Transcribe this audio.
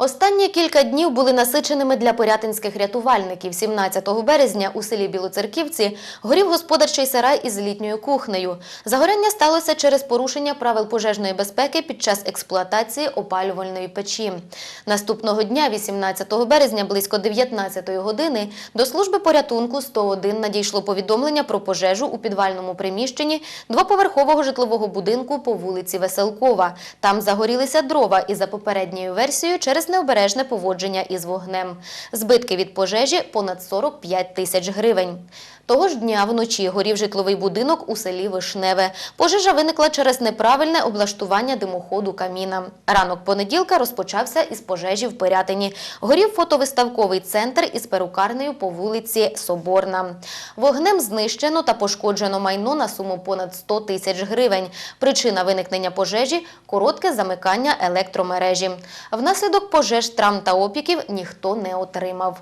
Останні кілька днів були насиченими для порятинських рятувальників. 17 березня у селі Білоцерківці горів господарчий сарай із літньою кухнею. Загоряння сталося через порушення правил пожежної безпеки під час експлуатації опалювальної печі. Наступного дня, 18 березня, близько 19 години, до служби порятунку 101 надійшло повідомлення про пожежу у підвальному приміщенні двоповерхового житлового будинку по вулиці Веселкова. Там загорілися дрова і за попередньою версією через необережне поводження із вогнем. Збитки від пожежі понад 45 тисяч гривень. Того ж дня вночі горів житловий будинок у селі Вишневе. Пожежа виникла через неправильне облаштування димоходу каміна. Ранок понеділка розпочався із пожежі в Пирятині. Горів фотовиставковий центр із перукарнею по вулиці Соборна. Вогнем знищено та пошкоджено майно на суму понад 100 тисяч гривень. Причина виникнення пожежі – коротке замикання електромережі. Внаслідок пожеж, травм та опіків ніхто не отримав.